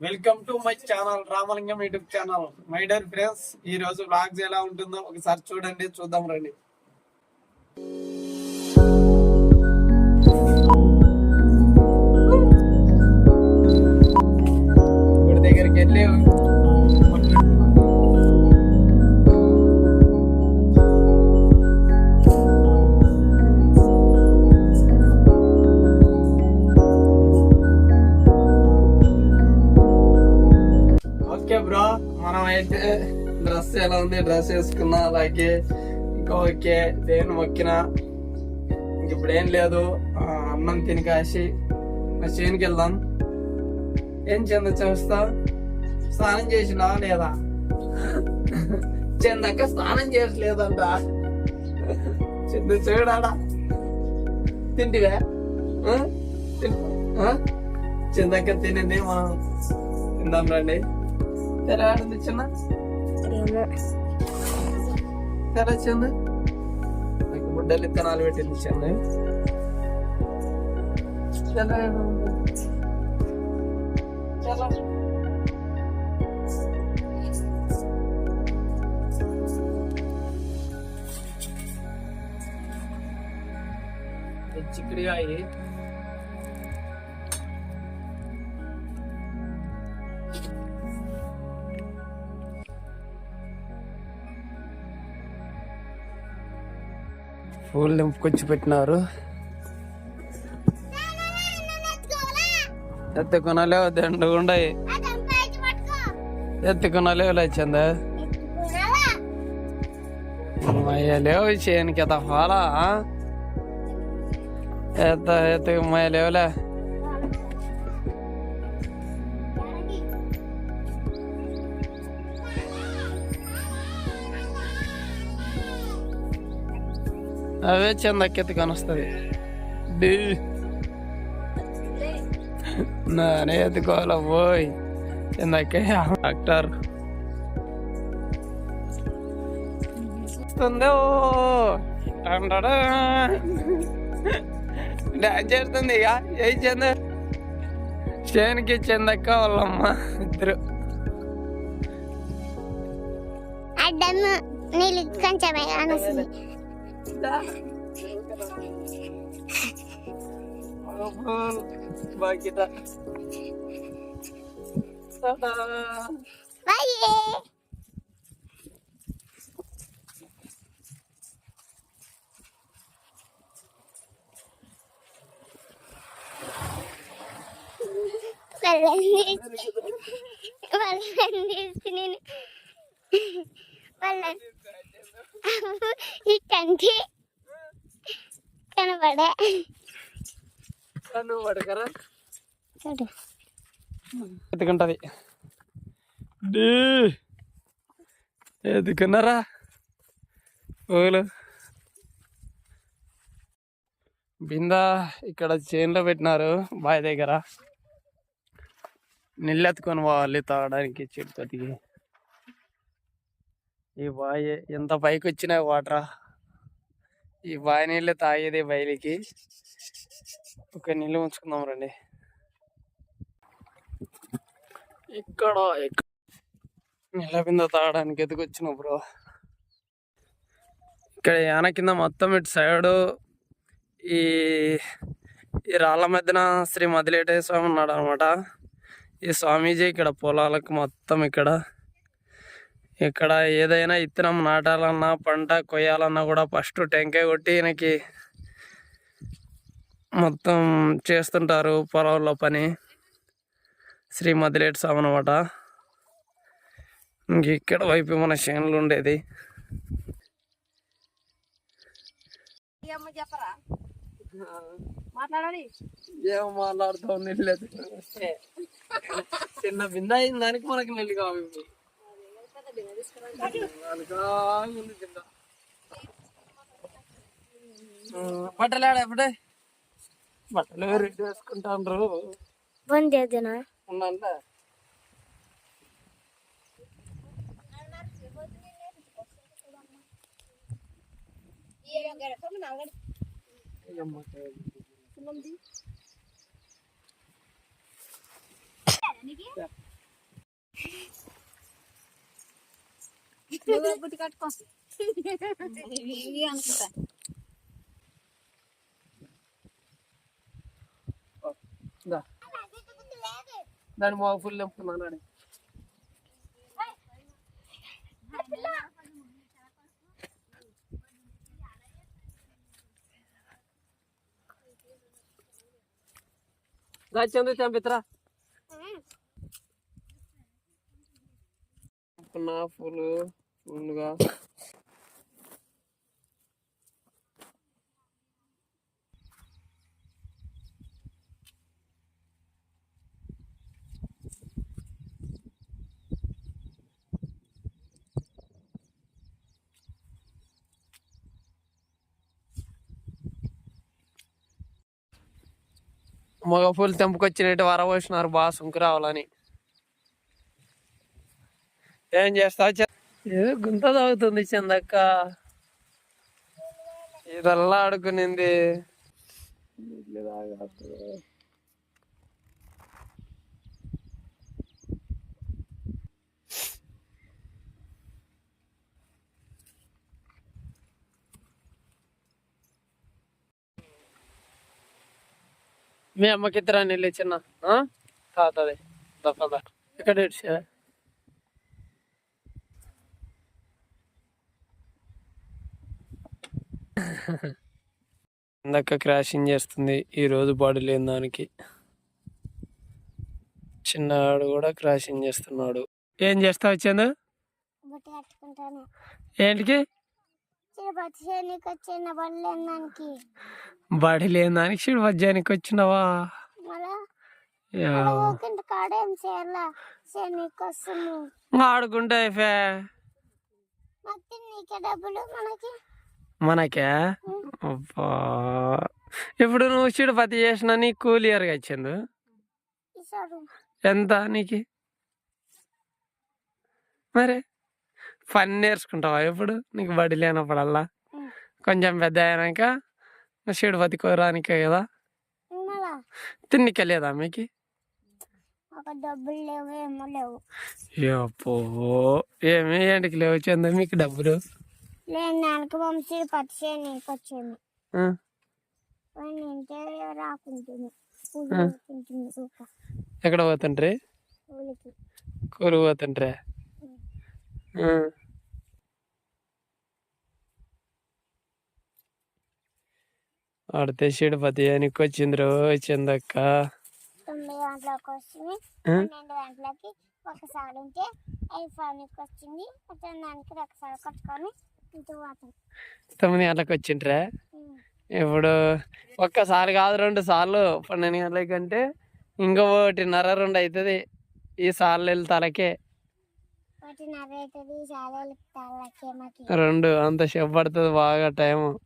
Welcome to my channel Ramalingam YouTube channel. My dear friends ఈ రోజు blogs ఎలా ఉంటుందో ఒకసారి చూడండి చూద్దాం రండి. గుడి దగ్గరికి వెళ్ళి బ్రో మనం అయితే డ్రెస్ ఎలా ఉంది? డ్రెస్ వేసుకున్నా అలాగే ఇంకా ఓకే దేని మొక్కినా. ఇంక ఇప్పుడు ఏం లేదు. అన్నం తిని కాసి మా చేనుకి వెళ్దాం. ఏం చెంద చూస్తా స్నానం చేసినా లేదా? చెందక్క స్నానం చేయట్లేదంట. చెంద చూడాడా తింటివే? చెందక్క తినింది మనం తిందాం రండి. ఎలా చిన్న ఎలా చిన్న నాకు బుడ్డలు ఇత్తనాలు పెట్టింది చిన్న ఎలా ఆడింది? చాలా పూలు నింపుకొచ్చి పెట్టినారు. ఎత్తుకునలేవు దండుగుండయి ఎత్తుకునలేవు లేచింద లేవు చేయనికి ఎత ఫాలా ఎత్త ఎత్తుకు మయ అవే చందకి ఎత్తుకొని వస్తుంది నానే ఎత్తుకోవాలా పోయ్ చందకే డాక్టర్ వస్తుందో డాన్స్ చేస్తుంది ఇక ఏ చంద చేనికి చందక్క వాళ్ళమ్మ ఇద్దరు అడ్డము నీళ్ళు Udah. Walaupun bagi kita. Bye. Balen di sini. Balen di sini. Balen. నువ్వు పడకరా చూడు. ఎత్తుకుంటది. ఎత్తుకున్నారా? పూలు బిందా ఇక్కడ చేనులో పెట్టినారు బావి దగ్గర. నీళ్ళు ఎత్తుకొని పోవాలి తాగడానికి తిరుపతికి ఈ బావి ఎంత పైకి వచ్చినాయి వాటరా. ఈ బావి నీళ్ళు తాగేది బయలుకి. ఒక నీళ్ళు ఉంచుకుందాం రండి. ఇక్కడ నీళ్ళ కింద తాగడానికి ఎదుకొచ్చిన బ్రో. ఇక్కడ యాన కింద మొత్తం ఇటు సైడు ఈ ఈ రాళ్ళ మధ్యన శ్రీ మదిలేటయ్య స్వామి ఉన్నాడు అనమాట ఈ స్వామీజీ ఇక్కడ పొలాలకు మొత్తం ఇక్కడ ఇక్కడ ఏదైనా ఇత్తనం నాటాలన్నా పంట కొయ్యాలన్నా కూడా ఫస్ట్ టెంకాయ కొట్టి ఈయనకి మొత్తం చేస్తుంటారు పొలంలో పని. శ్రీ మదిలేటి స్వామి అనమాట ఇంక ఇక్కడ వైపు మన చేనులు ఉండేది. మాట్లాడాలి? ఏం నీళ్ళు లేదు చిన్న బింద అయిన దానికి మనకి నీళ్ళు కావాలి ఇప్పుడు. నాలుగా ఉంది బింద. ఆ, బట్టలు ఆడ ఎప్పుడే బట్టలు రెడ్డి వేసుకుంటాండ్రు బంద్ చేద్దానా ఉండంటే నువ్వు బుద్ధి కట్టుకో. అనుకుంటా. దాని మా ఫుల్ నింపుతున్నాను చందు చంపిత్రా మగ పూలు తెంపుకొచ్చినట్టు వరవచ్చినారు బాగా సుంకు రావాలని ఏం చేస్తావు చ- ఏదో గుంత తాగుతుంది చందక్క. ఇదల్లా ఆడుకునింది. మీ అమ్మకి ఇద్దరా నీళ్ళు చిన్న తాతది దఫదా. ఇక్కడ ఇడ్చా. ఇందాక క్రాషింగ్ చేస్తుంది ఈ రోజు బాడీ లేని దానికి. చిన్నవాడు కూడా క్రాషింగ్ చేస్తున్నాడు. ఏం చేస్తావు కట్టుకుంటాను. ఏంటికి తిరుపతి చేయనీకి వచ్చిన బళ్ళు దానికి బాడీ లేని దానికి చూడు వచ్చినావా? ఆడుకుంటా నీకే మనకి? ఇప్పుడు నువ్వు చిడుపతి చేసిన నీ కూలియర్గా ఇచ్చింది ఎంత నీకు? మరి? పని నేర్చుకుంటావా ఎప్పుడు? నీకు బడి లేనప్పుడల్లా. కొంచెం పెద్ద అయినాక చిడుపతి కోరానికే కదా? మళ్ళా తిన్నికే లేదా మీకు లేవు ఏమో లేవు. ఏంటికి చంద? మీకు డబ్బులు? ఎక్కడ పోతుండ్రి? కూలి పోతుండ్రే? ఆ. ఆడితే చిడుపతి నీకు వచ్చింది రో చందక్క. తొమ్మిది గంటలకు? పన్నెండు గంటలకి ఒకసారి ఉంటే ఐఫోన్కి వచ్చింది. దానికి ఒకసారి కొట్టుకొని తొమ్మిది గంటలకు వచ్చిండ్రే? ఉం. ఇప్పుడు ఒక్కసారి కాదు రెండు సార్లు. పన్నెండు గంటల కంటే ఇంకా ఒకటిన్నర రెండు అవుతుంది. ఈ సార్లు వెళ్తాలకే ఒకటిన్నర అవుతుంది చాలా తాళ్ళకి మాకి రెండు అంత సేపు పడుతుంది బాగా టైం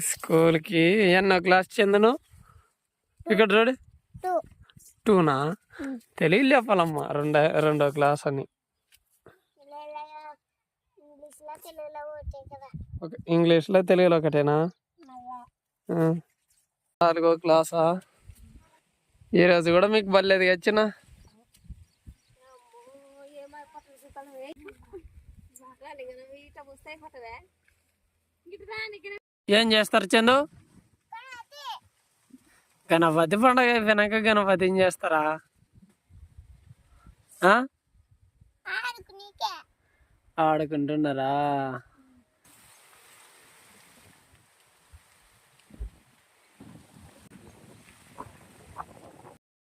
స్కూల్కి ఎన్నో క్లాస్ చెందను? ఇక్కడ చూడు. టూ. టూనా. తెలియదు చెప్పాలమ్మా రెండో రెండో క్లాస్ అని. ఇంగ్లీష్లో తెలుగులో ఒకటేనా. నాలుగో క్లాసా? ఈరోజు కూడా మీకు బలేదు వచ్చిన ఏం చేస్తారు చందు? గణపతి పండగ అయిపోయినాక గణపతి ఏం చేస్తారా? ఆడుకుంటున్నారా?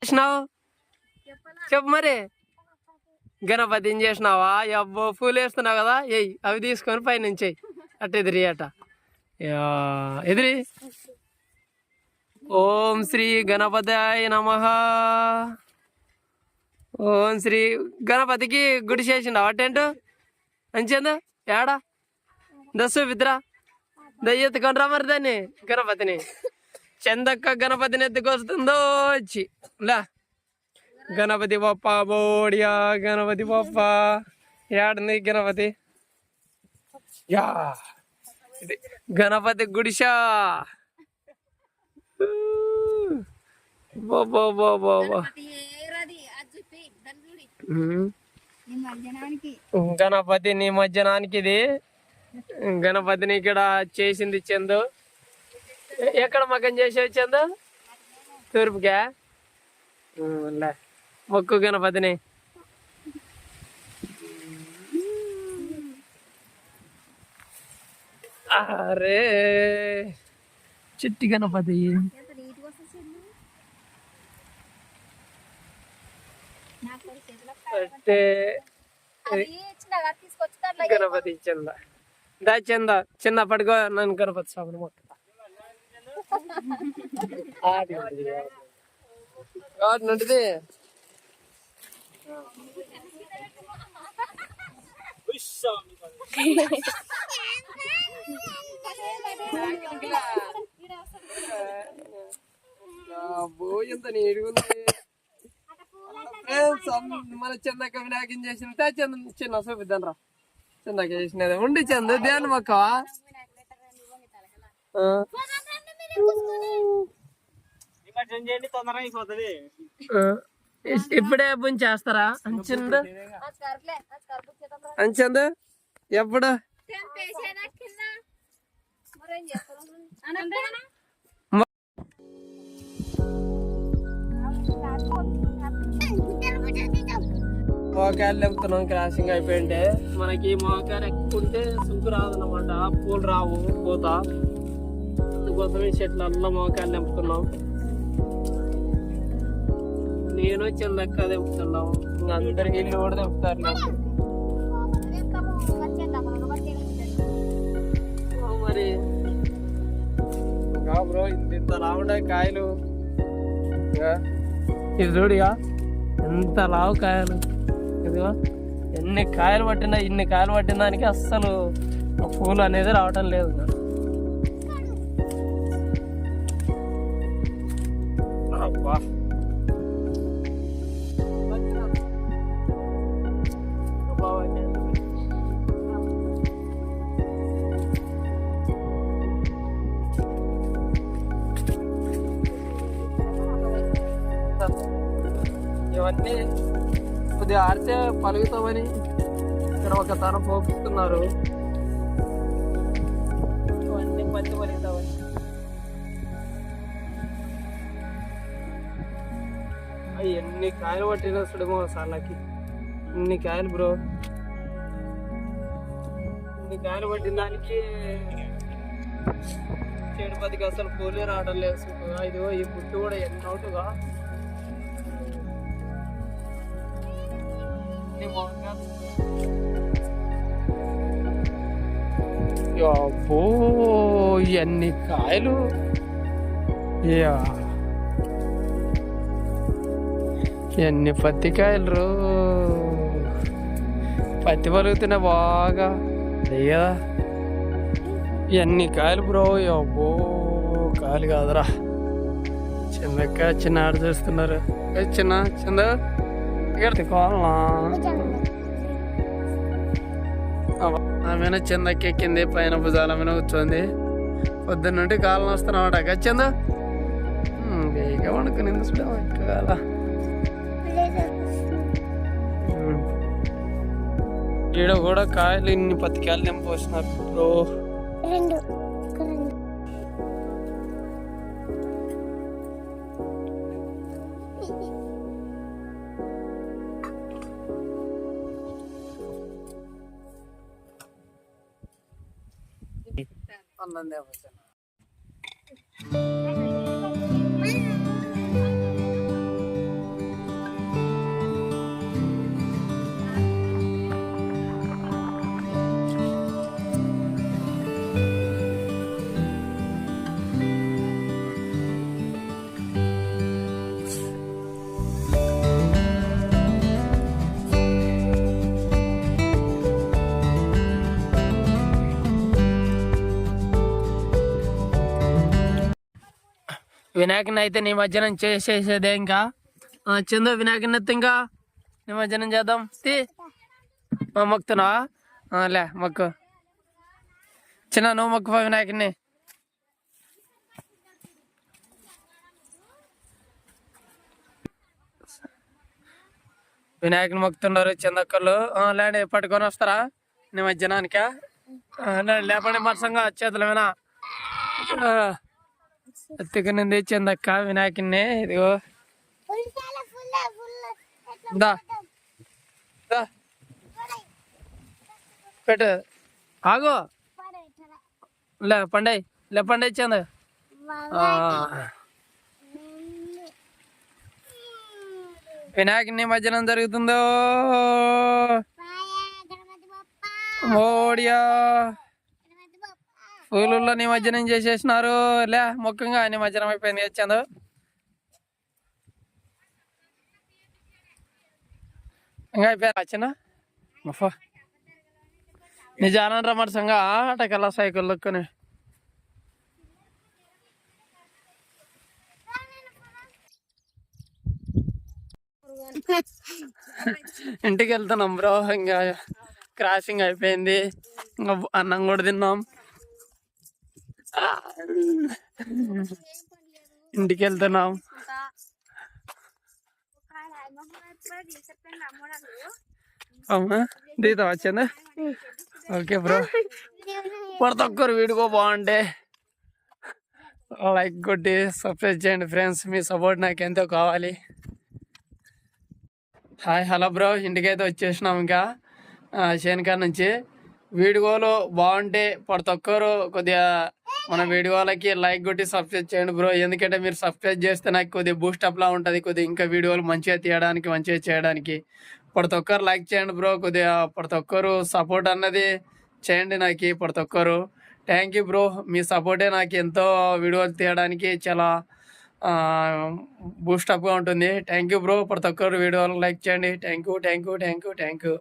చేసినావు? చెప్పు మరి. గణపతి ఏం చేసినావా? అబ్బో పూలు వేస్తున్నావు కదా. ఎయ్ అవి తీసుకొని పైనుంచి అట్ట ఎదిరి అట. యా, ఎదిరి. ఓం శ్రీ గణపతాయ నమ. ఓం శ్రీ గణపతికి గుడి చేసిండు టెంట్? అంచేందా? ఏడా? దస్సు విద్రా దయ్యెత్తుకొని రా మరి దాన్ని గణపతిని. చందక్క గణపతిని ఎత్తుకొస్తుందో వచ్చి లా. గణపతి బొప్ప బోడియా గణపతి బొప్ప. ఏడుంది గణపతి? యా. ఇది గణపతి గుడిసా బాబా బాబా గణపతి నిమజ్జనానికి ఇది. గణపతిని ఇక్కడ చేసింది చందు. ఎక్కడ మకం చేసేవి చందు తూర్పుగా ఉమ్, లే. మొక్కు గణపతిని. అరే. చిట్టి గణపతి. అంటే గణపతి చంద దా చంద. చిన్న పడుకో నన్ను గణపతి స్వామిని మొక్కుతా నుండిది ఎంత నీడుగుంది మన చందక వినాయకం చేసిన తా చంద చిన్న చూపిద్దాం రా. చందక చేసినది. ఉండి చంద దేని మొక్క ఇప్పుడే చేస్తారా అంచంద అంచంద స్కార్ఫ్లే ఆ స్కార్ఫ్ అంచింద. ఎప్పుడు? మోకాలు లేపుతున్నాం క్రాసింగ్ అయిపోయింటే. మనకి మోకాలు ఎక్కుంటే సుంకు రాదు అనమాట పూలు రావు పోతా. అందుకోసం ఈ చెట్లలో మోకాలు నింపుతున్నాం నేను చిన్నక్క దింపుతున్నాం ఇంకా అందరికి ఇల్లు కూడా దింపుతారు నాకు. మరి. బ్రో ఇంత లావుండే కాయలు. ఇది చూడిగా ఎంత లావు కాయలు. ఇదిగో. ఎన్ని కాయలు పట్టినా ఇన్ని కాయలు పట్టిన దానికి అస్సలు పూలు అనేది రావటం లేదు. ఆడితే పలుగుతామని ఇక్కడ ఒక తన ఇవన్నీ పచ్చి పలుగుతామని అవి ఎన్ని కాయలు పట్టిన చూడమో సార్లకి ఇన్ని కాయలు బ్రో? ఇన్ని కాయలు పట్టిన దానికి చెడు పదికి అసలు పూలే రావడం లేదు. ఇదిగో ఈ పుట్టు కూడా ఎన్నోటుగా అబ్బో ఎన్ని కాయలు ఎన్ని పత్తి కాయలు రో పత్తి పలుగుతున్నా బాగా కదా ఎన్ని కాయలు బ్రో అబ్బో కాయలు కాదురా. చిన్నక్క చిన్న ఆడ చేస్తున్నారు చిన్న చిన్న? ఇక్కడ కోవాలనా ఆమె చందకి ఎక్కింది పైన భుజాల మీద కూర్చోంది. పొద్దున్న నుండి కాలం వస్తున్నామాట చంద బేగా వండుకునింది చూడ కాల ఈడ కూడా కాయలు ఇన్ని పత్తి కాయలు నింపోసినారు బ్రో. రెండు. అన్నం తేవచ్చు వినాయకుని అయితే నిమజ్జనం చేసేసేదే ఇంకా. చందు వినాయకుని ఎత్తు ఇంకా నిమజ్జనం చేద్దాం. తీ. ఆ, మొక్కుతున్నావా? లే మొక్కు. చిన్న నువ్వు మొక్కు పో వినాయకుని. వినాయకుని మొక్కుతున్నారు చందక్కలు. లేండి పట్టుకొని వస్తారా? నిమజ్జనానికా? లేపండి మరసంగా చేతుల వినా ఎత్తుకునింది చందక్క వినాయకుడిని ఇదిగో. ఫుల్ చాలా ఫుల్. ఫుల్ దా. దా. పెట్టు. ఆగు. లే పండే లే పండే చంద. వినాయకుని నిమజ్జనం జరుగుతుందో? గణపతి బప్ప పూలుల్లో నిమజ్జనం చేసేసినారు. లే ముఖ్యంగా నిమజ్జనం అయిపోయింది. వచ్చాను ఇంకా అయిపోయారు వచ్చిన మఫా. నిజానంరా మరి సంగ అటకెళ్ళ సైకిల్ లొక్కుని ఇంటికి వెళ్తున్నాం బ్రో. ఇంకా క్రాసింగ్ అయిపోయింది. ఇంకా అన్నం కూడా తిన్నాం. ఇంటికి వెళ్తున్నాం అవునా దీత వచ్చిందా? Okay bro. ప్రతి ఒక్కరు వీడియో బాగుంటే లైక్ కొట్టి సబ్స్క్రైబ్ చేయండి ఫ్రెండ్స్. మీ సపోర్ట్ నాకు ఎంతో కావాలి. Hi hello bro. ఇంటికైతే వచ్చేసినాం ఇంకా. ఆ, నుంచి. వీడియోలో బాగుంటే ప్రతి ఒక్కరు కొద్దిగా మన వీడియోలకి లైక్ కొట్టి సబ్స్క్రైబ్ చేయండి బ్రో ఎందుకంటే మీరు సబ్స్క్రైబ్ చేస్తే నాకు కొద్దిగా బూస్ట్ లా ఉంటుంది. కొద్దిగా ఇంకా వీడియోలు మంచిగా తీయడానికి మంచిగా చేయడానికి. ప్రతి ఒక్కరు లైక్ చేయండి బ్రో కొద్దిగా ప్రతి ఒక్కరు సపోర్ట్ అన్నది చేయండి నాకు ప్రతి ఒక్కరు. థ్యాంక్ యూ బ్రో మీ సపోర్టే నాకు ఎంతో వీడియోలు తీయడానికి చాలా బూస్టప్గా ఉంటుంది. థ్యాంక్ యూ బ్రో ప్రతి ఒక్కరు వీడియోలు లైక్ చేయండి. Thank you thank you thank you thank you